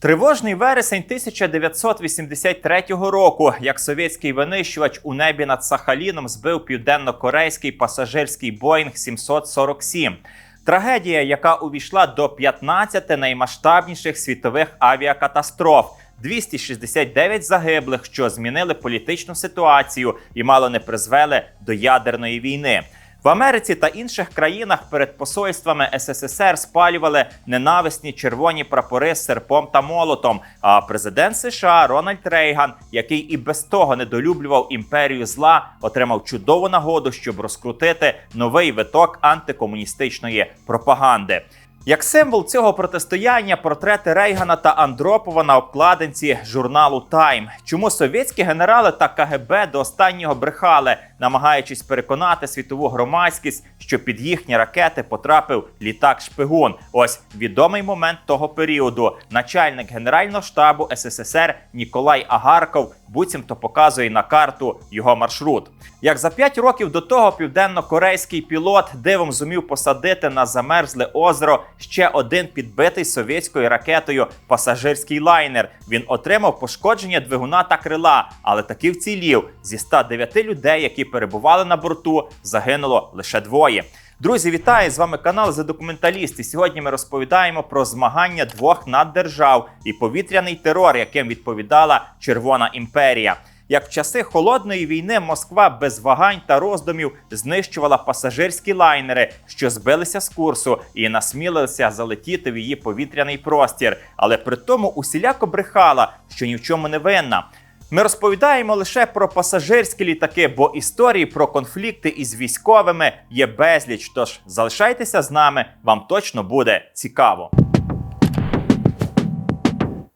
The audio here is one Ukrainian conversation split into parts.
Тривожний вересень 1983 року, як совєтський винищувач у небі над Сахаліном збив південно-корейський пасажирський Боїнг 747. Трагедія, яка увійшла до 15 наймасштабніших світових авіакатастроф. 269 загиблих, що змінили політичну ситуацію і мало не призвели до ядерної війни. В Америці та інших країнах перед посольствами СССР спалювали ненависні червоні прапори з серпом та молотом. А президент США Рональд Рейган, який і без того недолюблював імперію зла, отримав чудову нагоду, щоб розкрутити новий виток антикомуністичної пропаганди. Як символ цього протистояння портрети Рейгана та Андропова на обкладинці журналу Тайм. Чому совєтські генерали та КГБ до останнього брехали, намагаючись переконати світову громадськість, що під їхні ракети потрапив літак шпигун? Ось відомий момент того періоду. Начальник генерального штабу СССР Ніколай Агарков буцімто показує на карту його маршрут. Як за 5 років до того південно-корейський пілот дивом зумів посадити на замерзле озеро ще один підбитий совєтською ракетою пасажирський лайнер. Він отримав пошкодження двигуна та крила, але таки вцілів. Зі 109 людей, які перебували на борту, загинуло лише двоє. Друзі, вітаю! З вами канал «За документаліст». І сьогодні ми розповідаємо про змагання двох наддержав і повітряний терор, яким відповідала Червона імперія. Як в часи холодної війни Москва без вагань та роздумів знищувала пасажирські лайнери, що збилися з курсу і насмілилися залетіти в її повітряний простір, але при тому усіляко брехала, що ні в чому не винна. Ми розповідаємо лише про пасажирські літаки, бо історії про конфлікти із військовими є безліч. Тож залишайтеся з нами, вам точно буде цікаво.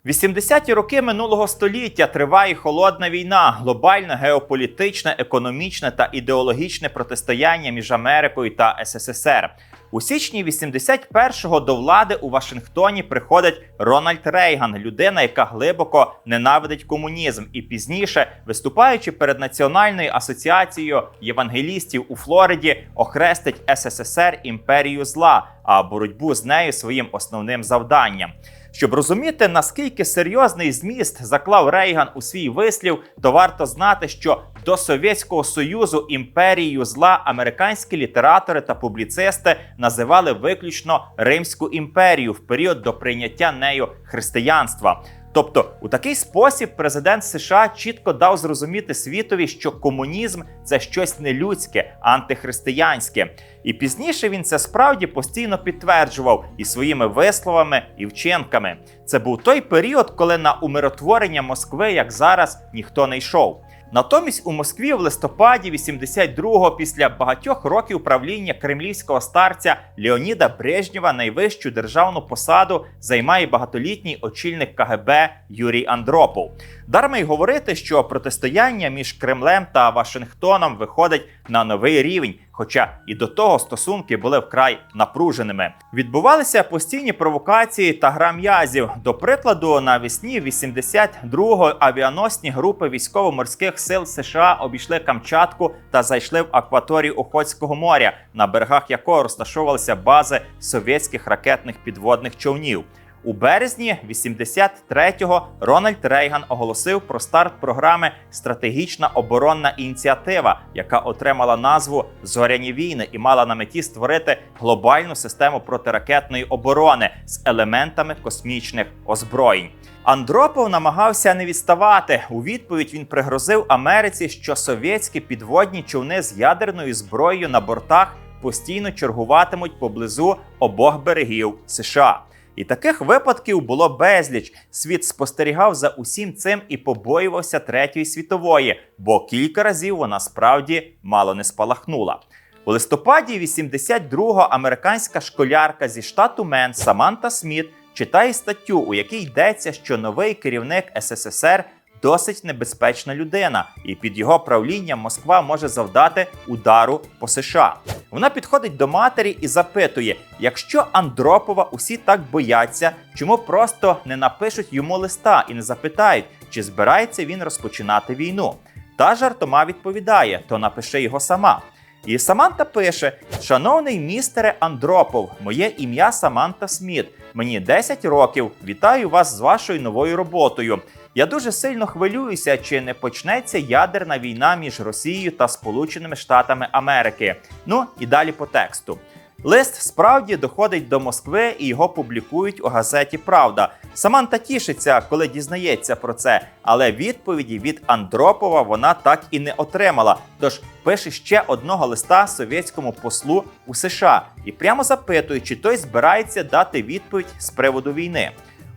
80-ті роки минулого століття триває холодна війна, глобальне геополітичне, економічне та ідеологічне протистояння між Америкою та СССР. У січні 81-го до влади у Вашингтоні приходить Рональд Рейган, людина, яка глибоко ненавидить комунізм, і пізніше, виступаючи перед національною асоціацією євангелістів у Флориді, охрестить СССР імперію зла, а боротьбу з нею своїм основним завданням. Щоб розуміти, наскільки серйозний зміст заклав Рейган у свій вислів, то варто знати, що до Совєтського Союзу імперією зла американські літератори та публіцисти називали виключно Римську імперію в період до прийняття нею християнства. Тобто, у такий спосіб президент США чітко дав зрозуміти світові, що комунізм це щось нелюдське, антихристиянське. І пізніше він це справді постійно підтверджував і своїми висловами і вчинками. Це був той період, коли на умиротворення Москви, як зараз, ніхто не йшов. Натомість у Москві в листопаді 82-го, після багатьох років правління кремлівського старця Леоніда Брежнєва найвищу державну посаду займає багатолітній очільник КГБ Юрій Андропов. Дарма й говорити, що протистояння між Кремлем та Вашингтоном виходить на новий рівень. Хоча і до того стосунки були вкрай напруженими. Відбувалися постійні провокації та гра м'язів. До прикладу, навесні 82-го авіаносні групи військово-морських сил США обійшли Камчатку та зайшли в акваторію Охотського моря, на берегах якого розташовувалися бази совєтських ракетних підводних човнів. У березні 83-го Рональд Рейган оголосив про старт програми Стратегічна оборонна ініціатива, яка отримала назву Зоряні війни і мала на меті створити глобальну систему протиракетної оборони з елементами космічних озброєнь. Андропов намагався не відставати. У відповідь він пригрозив Америці, що совєтські підводні човни з ядерною зброєю на бортах постійно чергуватимуть поблизу обох берегів США. І таких випадків було безліч. Світ спостерігав за усім цим і побоювався Третьої світової, бо кілька разів вона справді мало не спалахнула. У листопаді 82-го американська школярка зі штату Мен Саманта Сміт читає статтю, у якій йдеться, що новий керівник СССР досить небезпечна людина, і під його правлінням Москва може завдати удару по США. Вона підходить до матері і запитує: якщо Андропова усі так бояться, чому просто не напишуть йому листа і не запитають, чи збирається він розпочинати війну? Та жартома відповідає: то напиши його сама. І Саманта пише: Шановний містере Андропов, моє ім'я Саманта Сміт. Мені 10 років. Вітаю вас з вашою новою роботою. Я дуже сильно хвилююся, чи не почнеться ядерна війна між Росією та Сполученими Штатами Америки. Ну і далі по тексту. Лист справді доходить до Москви і його публікують у газеті Правда. Саманта тішиться, коли дізнається про це, але відповіді від Андропова вона так і не отримала. Тож пише ще одного листа совєтському послу у США і прямо запитує, чи той збирається дати відповідь з приводу війни.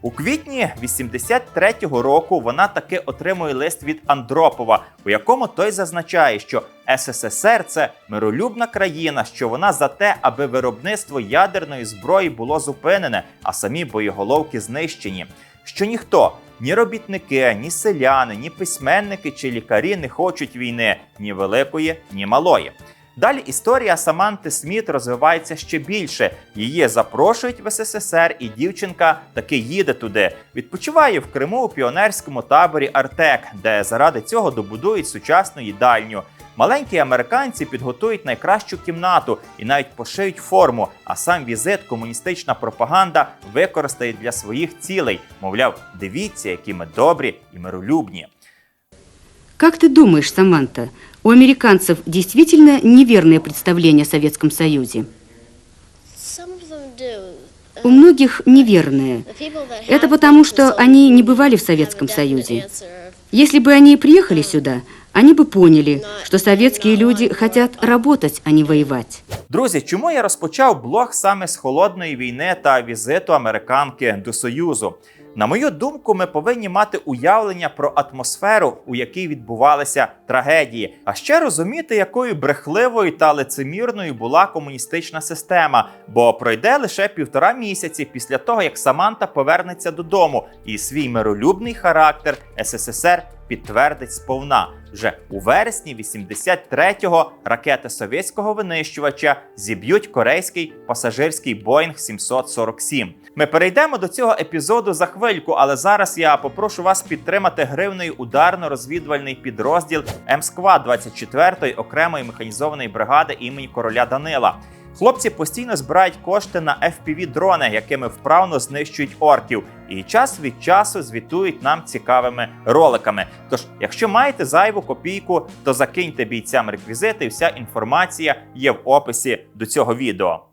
У квітні 83-го року вона таки отримує лист від Андропова, у якому той зазначає, що СССР це миролюбна країна, що вона за те, аби виробництво ядерної зброї було зупинене, а самі боєголовки знищені. Що ніхто, ні робітники, ні селяни, ні письменники чи лікарі не хочуть війни ні великої, ні малої. Далі історія Саманти Сміт розвивається ще більше. Її запрошують в СССР, і дівчинка таки їде туди. Відпочиває в Криму у піонерському таборі Артек, де заради цього добудують сучасну їдальню. Маленькі американці підготують найкращу кімнату і навіть пошиють форму. А сам візит комуністична пропаганда використає для своїх цілей. Мовляв, дивіться, які ми добрі і миролюбні. Как ты думаешь, Саманта, у американцев действительно неверное представление о Советском Союзе? Some of them do. У многих неверное. The people that Это have потому, been to что Soviet они не Union бывали в have a Советском definite Союзе. answer of Если бы они и приехали сюда, они бы поняли, что советские люди хотят работать, а не воевать. Друзі, чому я розпочав блог саме з холодної війни та візиту американки до Союзу? На мою думку, ми повинні мати уявлення про атмосферу, у якій відбувалися трагедії, а ще розуміти, якою брехливою та лицемірною була комуністична система, бо пройде лише півтора місяці після того, як Саманта повернеться додому, і свій миролюбний характер СССР підтвердить сповна. Вже у вересні 83-го ракети совєтського винищувача зіб'ють корейський пасажирський Боїнг 747. Ми перейдемо до цього епізоду за хвильку, але зараз я попрошу вас підтримати гривнею ударно-розвідувальний підрозділ М-Сквад 24-ї окремої механізованої бригади імені короля Данила. Хлопці постійно збирають кошти на fpv дрони, якими вправно знищують орків, і час від часу звітують нам цікавими роликами. Тож, якщо маєте зайву копійку, то закиньте бійцям реквізити, вся інформація є в описі до цього відео.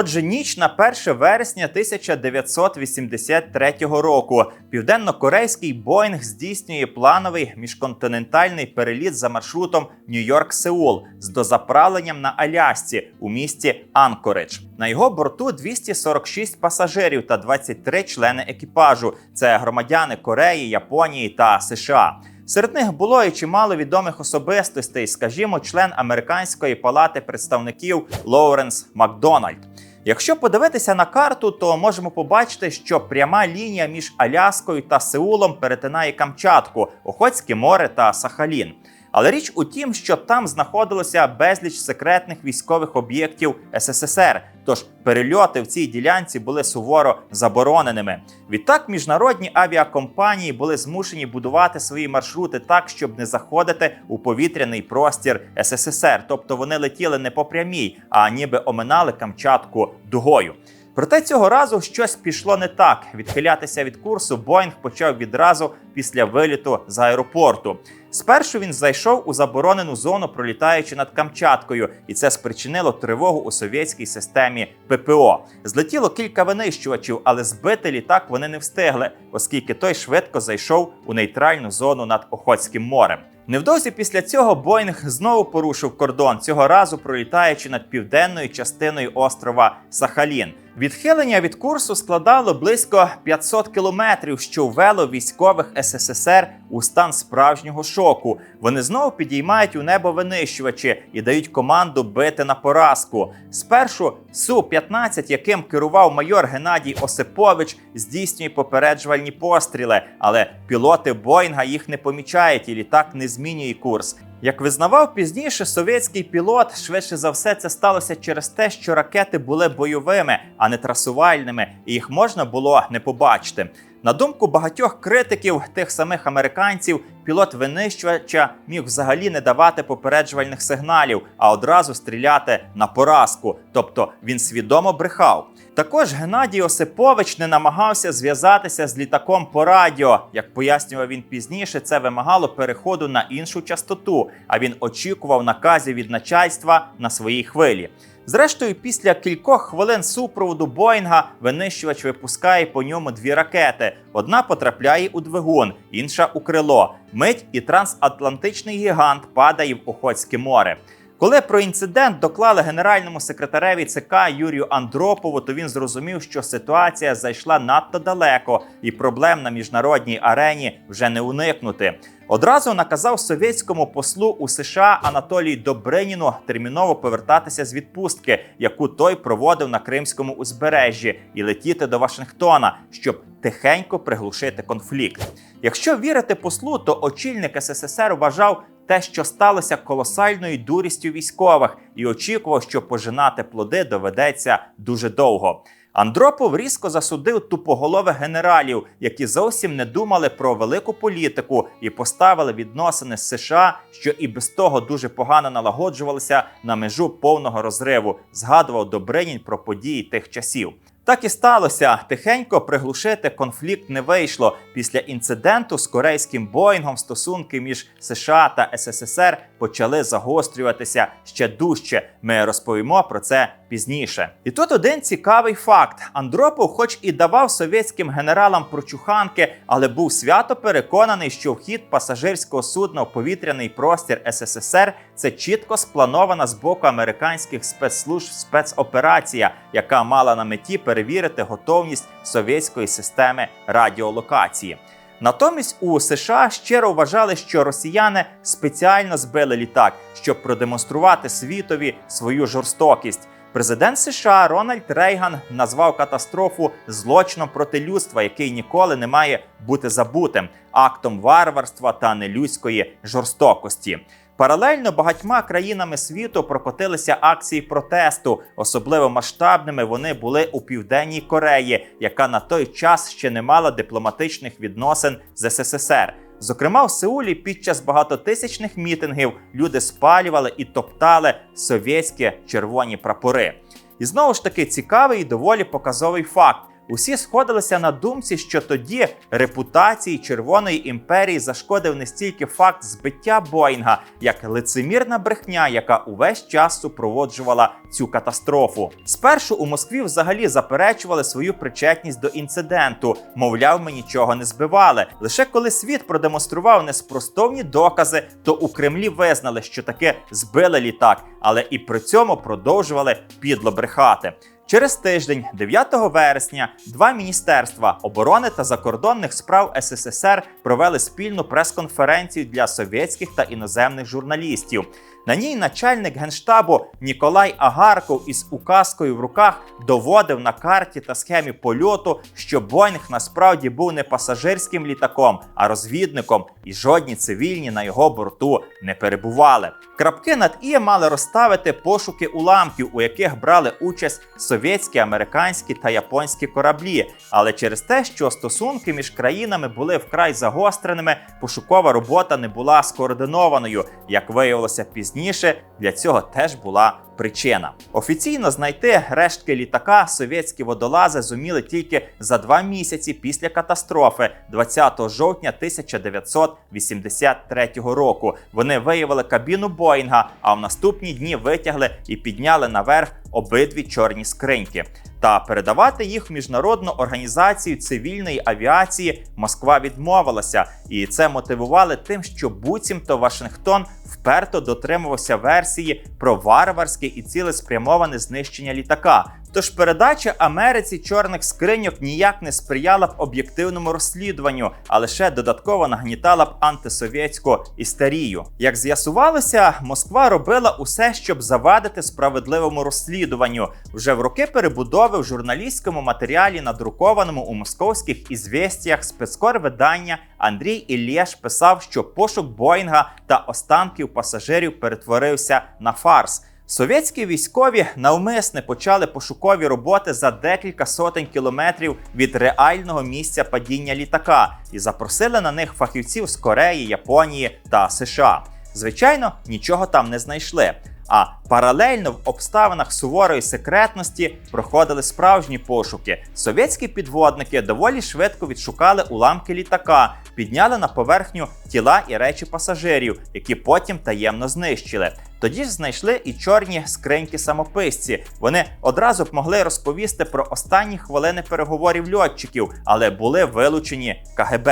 Отже, ніч на 1 вересня 1983 року південно-корейський Боїнг здійснює плановий міжконтинентальний переліт за маршрутом Нью-Йорк-Сеул з дозаправленням на Алясці у місті Анкоридж. На його борту 246 пасажирів та 23 члени екіпажу. Це громадяни Кореї, Японії та США. Серед них було і чимало відомих особистостей, скажімо, член американської палати представників Лоуренс Макдональд. Якщо подивитися на карту, то можемо побачити, що пряма лінія між Аляскою та Сеулом перетинає Камчатку, Охотське море та Сахалін. Але річ у тім, що там знаходилося безліч секретних військових об'єктів СССР. Тож перельоти в цій ділянці були суворо забороненими. Відтак міжнародні авіакомпанії були змушені будувати свої маршрути так, щоб не заходити у повітряний простір СССР. Тобто вони летіли не по прямій, а ніби оминали Камчатку дугою. Проте цього разу щось пішло не так. Відхилятися від курсу Боїнг почав відразу після виліту з аеропорту. Спершу він зайшов у заборонену зону, пролітаючи над Камчаткою, і це спричинило тривогу у совєтській системі ППО. Злетіло кілька винищувачів, але збити літак вони не встигли, оскільки той швидко зайшов у нейтральну зону над Охотським морем. Невдовзі після цього Боїнг знову порушив кордон, цього разу пролітаючи над південною частиною острова Сахалін. Відхилення від курсу складало близько 500 кілометрів, що ввело військових СССР у стан справжнього шоку. Вони знову підіймають у небо винищувачі і дають команду бити на поразку. Спершу су 15 яким керував майор Геннадій Осипович, здійснює попереджувальні постріли, але пілоти Боїнга їх не помічають, і літак не змінює курс. Як визнавав пізніше совєтський пілот, швидше за все це сталося через те, що ракети були бойовими, а не трасувальними, і їх можна було не побачити. На думку багатьох критиків, тих самих американців, пілот винищувача міг взагалі не давати попереджувальних сигналів, а одразу стріляти на поразку, тобто він свідомо брехав. Також Геннадій Осипович не намагався зв'язатися з літаком по радіо. Як пояснював він пізніше, це вимагало переходу на іншу частоту, а він очікував наказів від начальства на своїй хвилі. Зрештою, після кількох хвилин супроводу Боїнга винищувач випускає по ньому дві ракети: одна потрапляє у двигун, інша у крило. Мить і трансатлантичний гігант падає в Охотське море. Коли про інцидент доклали генеральному секретареві ЦК Юрію Андропову, то він зрозумів, що ситуація зайшла надто далеко, і проблем на міжнародній арені вже не уникнути. Одразу наказав совєтському послу у США Анатолію Добриніну терміново повертатися з відпустки, яку той проводив на Кримському узбережжі, і летіти до Вашингтона, щоб тихенько приглушити конфлікт. Якщо вірити послу, то очільник СССР вважав те, що сталося колосальною дурістю військових, і очікував, що пожинати плоди доведеться дуже довго. Андропов різко засудив тупоголових генералів, які зовсім не думали про велику політику і поставили відносини з США, що і без того дуже погано налагоджувалися на межу повного розриву. Згадував Добринін про події тих часів. Так і сталося. Тихенько приглушити конфлікт не вийшло. Після інциденту з корейським Боїнгом стосунки між США та СССР почали загострюватися ще дужче. Ми розповімо про це пізніше. І тут один цікавий факт: Андропов, хоч і давав совєтським генералам прочуханки, але був свято переконаний, що вхід пасажирського судна в повітряний простір СССР це чітко спланована з боку американських спецслужб спецоперація, яка мала на меті перевірити готовність совєтської системи радіолокації. Натомість у США щиро вважали, що росіяни спеціально збили літак, щоб продемонструвати світові свою жорстокість. Президент США Рональд Рейган назвав катастрофу злочином проти людства, який ніколи не має бути забутим, актом варварства та нелюдської жорстокості. Паралельно багатьма країнами світу прокотилися акції протесту. Особливо масштабними вони були у південній Кореї, яка на той час ще не мала дипломатичних відносин з СССР. Зокрема, в Сеулі під час багатотисячних мітингів люди спалювали і топтали совєтські червоні прапори. І знову ж таки цікавий і доволі показовий факт. Усі сходилися на думці, що тоді репутації Червоної імперії зашкодив не стільки факт збиття Боїнга, як лицемірна брехня, яка увесь час супроводжувала цю катастрофу. Спершу у Москві взагалі заперечували свою причетність до інциденту. Мовляв, ми нічого не збивали. Лише коли світ продемонстрував неспростовні докази, то у Кремлі визнали, що таки збили літак, але і при цьому продовжували підло брехати. Через тиждень, 9 вересня, два міністерства оборони та закордонних справ СССР провели спільну прес-конференцію для совєтських та іноземних журналістів. На ній начальник генштабу Ніколай Агарков із указкою в руках доводив на карті та схемі польоту, що Боїнг насправді був не пасажирським літаком, а розвідником, і жодні цивільні на його борту не перебували. Крапки над і мали розставити пошуки уламків, у яких брали участь совєтські, американські та японські кораблі. Але через те, що стосунки між країнами були вкрай загостреними, пошукова робота не була скоординованою. Як виявилося пізніше, для цього теж була причина. Офіційно знайти рештки літака совєтські водолази зуміли тільки за два місяці після катастрофи, 20 жовтня 1983 року. Вони виявили кабіну Боїнга, а в наступні дні витягли і підняли наверх обидві чорні скриньки. Та передавати їх в міжнародну організацію цивільної авіації Москва відмовилася, і це мотивували тим, що буцімто Вашингтон вперто дотримувався версії про варварське і цілеспрямоване знищення літака. Тож передача Америці чорних скриньок ніяк не сприяла б об'єктивному розслідуванню, а лише додатково нагнітала б антисовєтську істерію. Як з'ясувалося, Москва робила усе, щоб завадити справедливому розслідуванню. Вже в роки перебудови в журналістському матеріалі, надрукованому у московських ізвестіях спецкор видання Андрій Ілєш писав, що пошук Боїнга та останків пасажирів перетворився на фарс. Совєтські військові навмисне почали пошукові роботи за декілька сотень кілометрів від реального місця падіння літака і запросили на них фахівців з Кореї, Японії та США. Звичайно, нічого там не знайшли. А паралельно в обставинах суворої секретності проходили справжні пошуки. Совєтські підводники доволі швидко відшукали уламки літака, підняли на поверхню тіла і речі пасажирів, які потім таємно знищили. Тоді ж знайшли і чорні скриньки самописці. Вони одразу б могли розповісти про останні хвилини переговорів льотчиків, але були вилучені КГБ.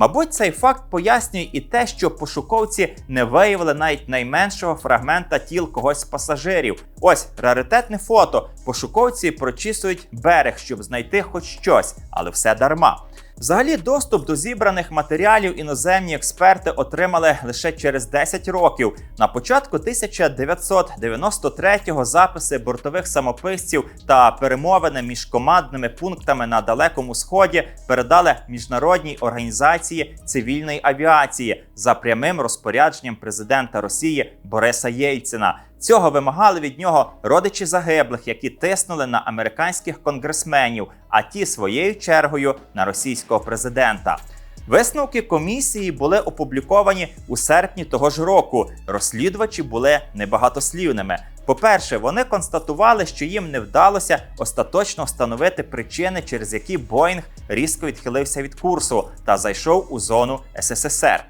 Мабуть, цей факт пояснює і те, що пошуковці не виявили навіть найменшого фрагмента тіл когось з пасажирів. Ось раритетне фото. Пошуковці прочісують берег, щоб знайти хоч щось, але все дарма. Взагалі, доступ до зібраних матеріалів іноземні експерти отримали лише через 10 років. На початку 1993-го записи бортових самописців та перемовини між командними пунктами на далекому сході передали міжнародній організації цивільної авіації за прямим розпорядженням президента Росії Бориса Єльцина. Цього вимагали від нього родичі загиблих, які тиснули на американських конгресменів, а ті своєю чергою на російського президента. Висновки комісії були опубліковані у серпні того ж року. Розслідувачі були небагатослівними. По-перше, вони констатували, що їм не вдалося остаточно встановити причини, через які Боїнг різко відхилився від курсу та зайшов у зону СССР.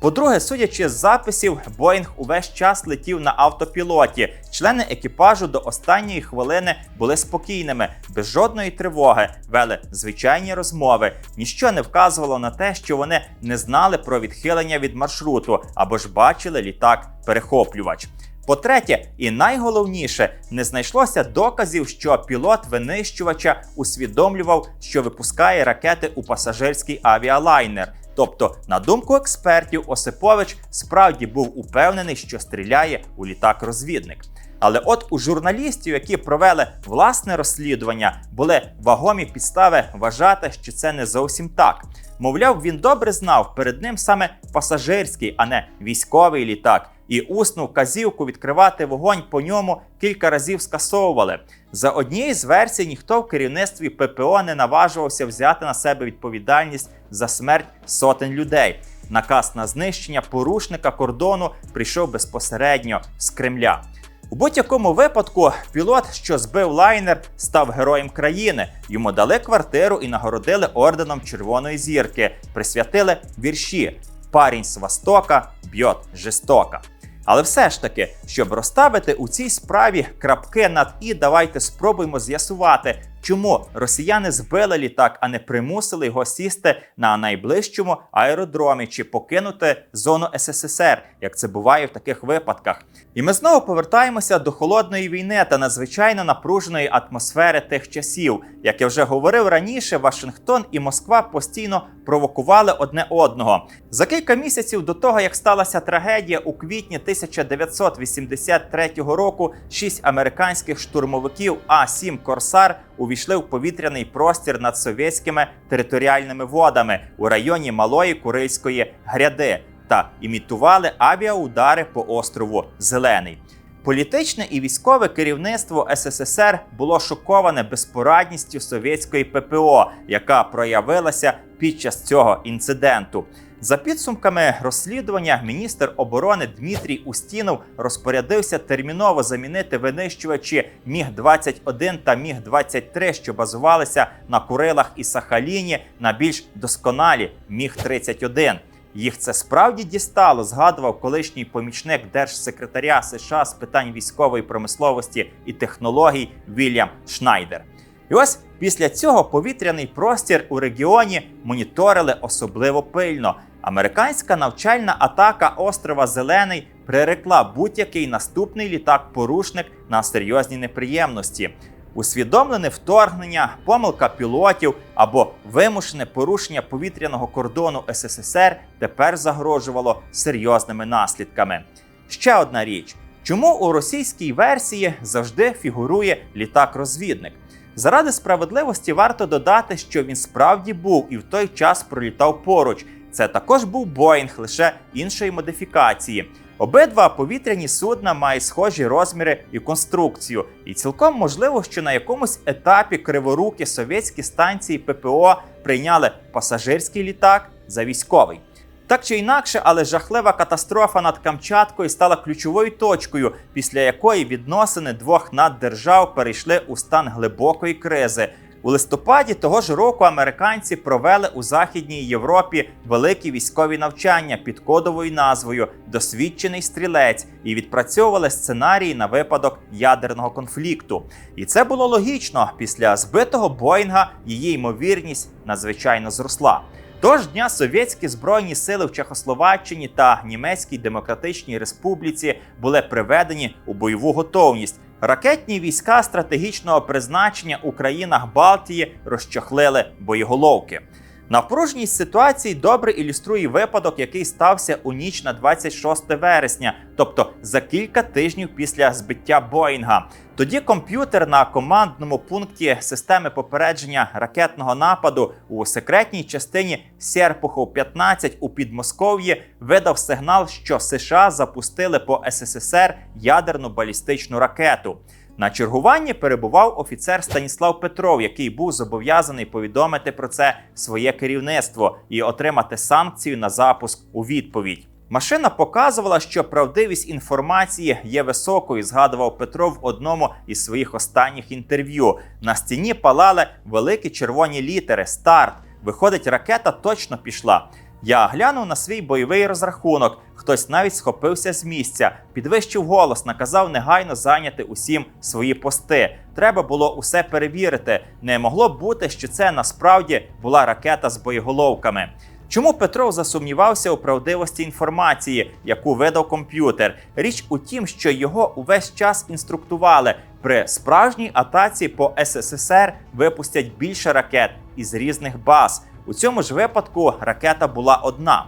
По-друге, судячи з записів, Боїнг увесь час летів на автопілоті. Члени екіпажу до останньої хвилини були спокійними, без жодної тривоги, вели звичайні розмови. Ніщо не вказувало на те, що вони не знали про відхилення від маршруту або ж бачили літак-перехоплювач. По-третє, і найголовніше, не знайшлося доказів, що пілот винищувача усвідомлював, що випускає ракети у пасажирський авіалайнер. Тобто, на думку експертів, Осипович справді був упевнений, що стріляє у літак-розвідник. Але от у журналістів, які провели власне розслідування, були вагомі підстави вважати, що це не зовсім так. Мовляв, він добре знав, перед ним саме пасажирський, а не військовий літак, і усну вказівку відкривати вогонь по ньому кілька разів скасовували. За однією з версій, ніхто в керівництві ППО не наважувався взяти на себе відповідальність за смерть сотень людей. Наказ на знищення порушника кордону прийшов безпосередньо з Кремля. У будь-якому випадку пілот, що збив лайнер, став героєм країни. Йому дали квартиру і нагородили орденом Червоної зірки, присвятили вірші Парень з Востока б'єт жестоко. Але все ж таки, щоб розставити у цій справі крапки над і, давайте спробуємо з'ясувати, чому росіяни збили літак, а не примусили його сісти на найближчому аеродромі чи покинути зону СССР, як це буває в таких випадках. І ми знову повертаємося до холодної війни та надзвичайно напруженої атмосфери тих часів. Як я вже говорив раніше, Вашингтон і Москва постійно провокували одне одного. За кілька місяців до того, як сталася трагедія, у квітні 1983 року шість американських штурмовиків А-7 Корсар увійшли в повітряний простір над совєтськими територіальними водами у районі Малої Курильської гряди та імітували авіаудари по острову Зелений. Політичне і військове керівництво СССР було шоковане безпорадністю совєтської ППО, яка проявилася під час цього інциденту. За підсумками розслідування, міністр оборони Дмитрій Устінов розпорядився терміново замінити винищувачі Міг-21 та Міг-23, що базувалися на Курилах і Сахаліні, на більш досконалі Міг-31. Їх це справді дістало, згадував колишній помічник держсекретаря США з питань військової промисловості і технологій Вільям Шнайдер. І ось після цього повітряний простір у регіоні моніторили особливо пильно. Американська навчальна атака острова Зелений прирекла будь-який наступний літак-порушник на серйозні неприємності. Усвідомлене вторгнення, помилка пілотів або вимушене порушення повітряного кордону СССР тепер загрожувало серйозними наслідками. Ще одна річ: чому у російській версії завжди фігурує літак-розвідник? Заради справедливості варто додати, що він справді був і в той час пролітав поруч. Це також був Боїнг, лише іншої модифікації. Обидва повітряні судна мають схожі розміри і конструкцію, і цілком можливо, що на якомусь етапі криворукі совєтські станції ППО прийняли пасажирський літак за військовий. Так чи інакше, але жахлива катастрофа над Камчаткою стала ключовою точкою, після якої відносини двох наддержав перейшли у стан глибокої кризи. У листопаді того ж року американці провели у Західній Європі великі військові навчання під кодовою назвою Досвідчений стрілець і відпрацьовували сценарії на випадок ядерного конфлікту. І це було логічно. Після збитого Боїнга її ймовірність надзвичайно зросла. Того ж дня совєтські збройні сили в Чехословаччині та Німецькій Демократичній Республіці були приведені у бойову готовність. Ракетні війська стратегічного призначення у країнах Балтії розчахлили боєголовки. Напруженість ситуації добре ілюструє випадок, який стався у ніч на 26 вересня, тобто за кілька тижнів після збиття Боїнга. Тоді комп'ютер на командному пункті системи попередження ракетного нападу у секретній частині Серпухов 15 у Підмосков'ї видав сигнал, що США запустили по СССР ядерну балістичну ракету. На чергуванні перебував офіцер Станіслав Петров, який був зобов'язаний повідомити про це своє керівництво і отримати санкцію на запуск у відповідь. Машина показувала, що правдивість інформації є високою, згадував Петров в одному із своїх останніх інтерв'ю. На стіні палали великі червоні літери Старт. Виходить, ракета точно пішла. Я глянув на свій бойовий розрахунок. Хтось навіть схопився з місця, підвищив голос, наказав негайно зайняти усім свої пости. Треба було усе перевірити. Не могло бути, що це насправді була ракета з боєголовками. Чому Петров засумнівався у правдивості інформації, яку видав комп'ютер? Річ у тім, що його увесь час інструктували при справжній атаці по СССР випустять більше ракет із різних баз. У цьому ж випадку ракета була одна.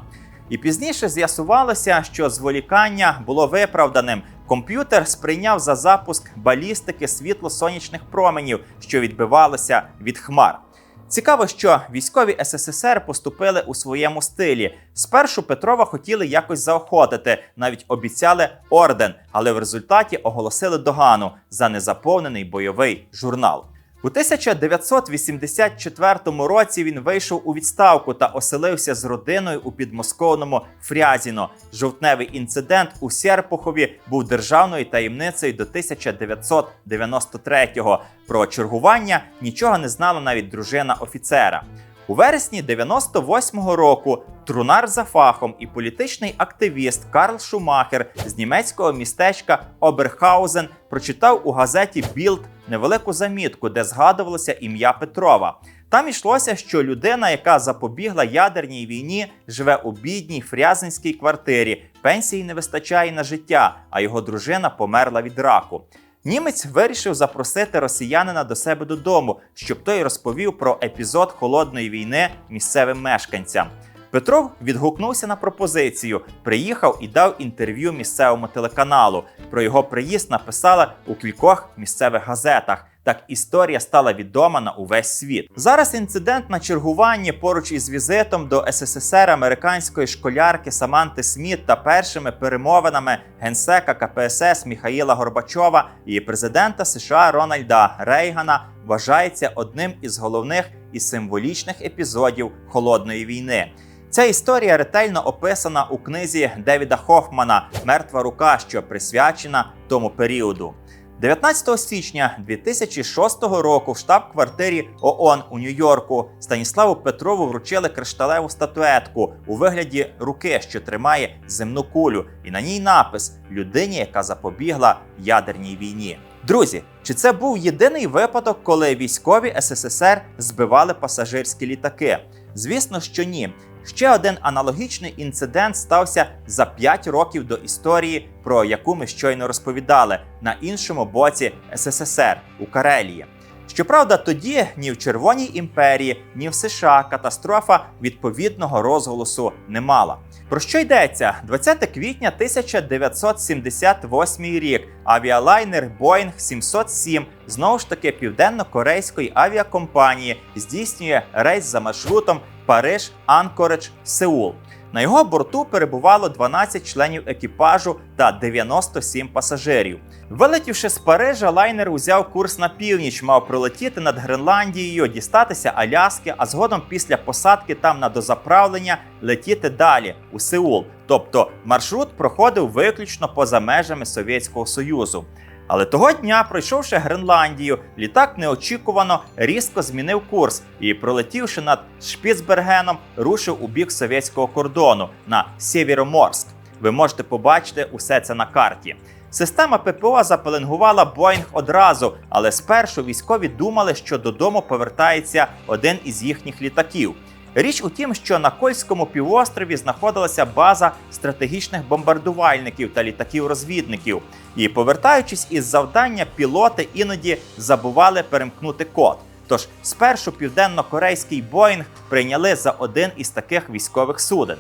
І пізніше з'ясувалося, що зволікання було виправданим. Комп'ютер сприйняв за запуск балістики світло-сонячних променів, що відбивалося від хмар. Цікаво, що військові СССР поступили у своєму стилі. Спершу Петрова хотіли якось заохотити, навіть обіцяли орден, але в результаті оголосили догану за незаповнений бойовий журнал. У 1984 році він вийшов у відставку та оселився з родиною у підмосковному Фрязіно. Жовтневий інцидент у Серпухові був державною таємницею до 1993-го. Про чергування нічого не знала навіть дружина офіцера. У вересні 98-го року трунар за фахом і політичний активіст Карл Шумахер з німецького містечка Оберхаузен прочитав у газеті Білд невелику замітку, де згадувалося ім'я Петрова. Там йшлося, що людина, яка запобігла ядерній війні, живе у бідній фрязинській квартирі, пенсії не вистачає на життя, а його дружина померла від раку. Німець вирішив запросити росіянина до себе додому, щоб той розповів про епізод холодної війни місцевим мешканцям. Петров відгукнувся на пропозицію, приїхав і дав інтерв'ю місцевому телеканалу. Про його приїзд написали у кількох місцевих газетах. Так історія стала відома на увесь світ. Зараз інцидент на чергуванні поруч із візитом до СССР американської школярки Саманти Сміт та першими перемовинами генсека КПСС Міхаїла Горбачова і президента США Рональда Рейгана вважається одним із головних і символічних епізодів холодної війни. Ця історія ретельно описана у книзі Девіда Хофмана Мертва рука, що присвячена тому періоду. 19 січня 2006 року в штаб-квартирі ООН у Нью-Йорку Станіславу Петрову вручили кришталеву статуетку у вигляді руки, що тримає земну кулю, і на ній напис людині, яка запобігла ядерній війні. Друзі, чи це був єдиний випадок, коли військові СССР збивали пасажирські літаки? Звісно, що ні. Ще один аналогічний інцидент стався за 5 років до історії, про яку ми щойно розповідали на іншому боці СССР у Карелії. Щоправда, тоді ні в Червоній імперії, ні в США катастрофа відповідного розголосу не мала. Про що йдеться? 20 квітня 1978 рік авіалайнер Boeing 707 знову ж таки південно-корейської авіакомпанії здійснює рейс за маршрутом Париж, Анкоридж, Сеул. На його борту перебувало 12 членів екіпажу та 97 пасажирів. Вилетівши з Парижа, лайнер узяв курс на північ, мав пролетіти над Гренландією, дістатися Аляски, а згодом після посадки там на дозаправлення летіти далі у Сеул. Тобто маршрут проходив виключно поза межами Совєтського Союзу. Але того дня, пройшовши Гренландію, літак неочікувано різко змінив курс і, пролетівши над Шпіцбергеном, рушив у бік совєтського кордону на Сєвєроморськ. Ви можете побачити усе це на карті. Система ППО запеленгувала Боїнг одразу, але спершу військові думали, що додому повертається один із їхніх літаків. Річ у тім, що на Кольському півострові знаходилася база стратегічних бомбардувальників та літаків-розвідників. І повертаючись із завдання, пілоти іноді забували перемкнути код. Тож спершу південно-корейський Боїнг прийняли за один із таких військових суден.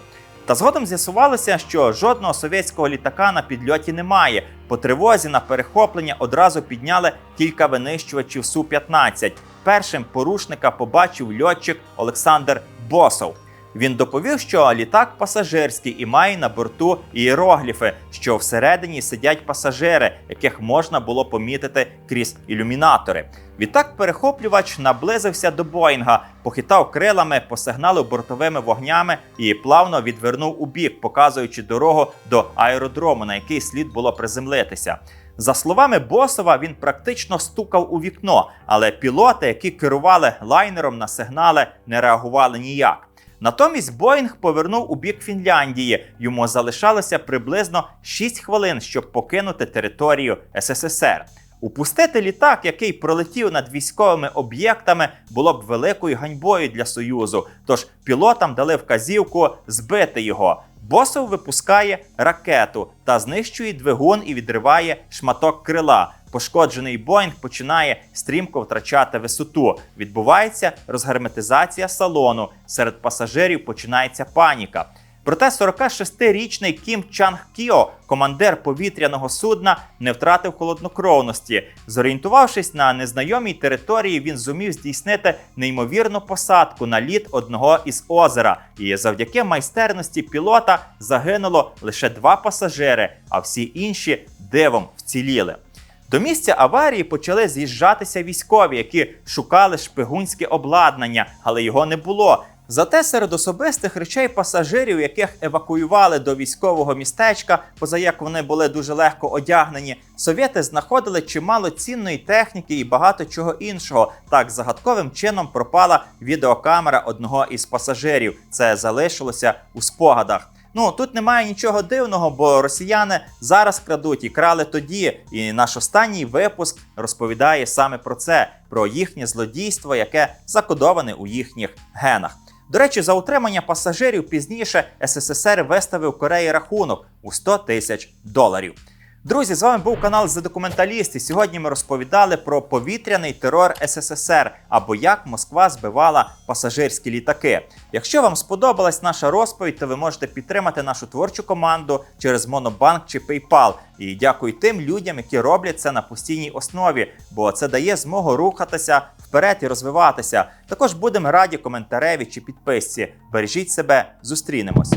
Та згодом з'ясувалося, що жодного совєтського літака на підльоті немає. По тривозі на перехоплення одразу підняли кілька винищувачів Су-15. Першим порушника побачив льотчик Олександр Босов. Він доповів, що літак пасажирський і має на борту ієрогліфи, що всередині сидять пасажири, яких можна було помітити крізь ілюмінатори. Відтак перехоплювач наблизився до Боїнга, похитав крилами, посигналив бортовими вогнями і плавно відвернув у бік, показуючи дорогу до аеродрому, на який слід було приземлитися. За словами Босова, він практично стукав у вікно, але пілоти, які керували лайнером на сигнали, не реагували ніяк. Натомість Боїнг повернув у бік Фінляндії. Йому залишалося приблизно 6 хвилин, щоб покинути територію СССР. Упустити літак, який пролетів над військовими об'єктами, було б великою ганьбою для Союзу. Тож пілотам дали вказівку збити його. Босов випускає ракету та знищує двигун і відриває шматок крила. Пошкоджений Боїнг починає стрімко втрачати висоту. Відбувається розгерметизація салону. Серед пасажирів починається паніка. Проте 46-річний Кім Чанг Кіо, командир повітряного судна, не втратив холоднокровності. Зорієнтувавшись на незнайомій території, він зумів здійснити неймовірну посадку на лід одного із озера. І завдяки майстерності пілота загинуло лише два пасажири, а всі інші дивом вціліли. До місця аварії почали з'їжджатися військові, які шукали шпигунське обладнання, але його не було. Зате серед особистих речей пасажирів, яких евакуювали до військового містечка, поза як вони були дуже легко одягнені, совєти знаходили чимало цінної техніки і багато чого іншого. Так загадковим чином пропала відеокамера одного із пасажирів. Це залишилося у спогадах. Ну тут немає нічого дивного, бо росіяни зараз крадуть і крали тоді. І наш останній випуск розповідає саме про це: про їхнє злодійство, яке закодоване у їхніх генах. До речі, за утримання пасажирів пізніше СССР виставив Кореї рахунок у 100 тисяч доларів. Друзі, з вами був канал «За документаліст» і Сьогодні ми розповідали про повітряний терор СССР або як Москва збивала пасажирські літаки. Якщо вам сподобалась наша розповідь, то ви можете підтримати нашу творчу команду через Монобанк чи PayPal. І дякую тим людям, які роблять це на постійній основі, бо це дає змогу рухатися вперед і розвиватися. Також будемо раді коментареві чи підписці. Бережіть себе, зустрінемось.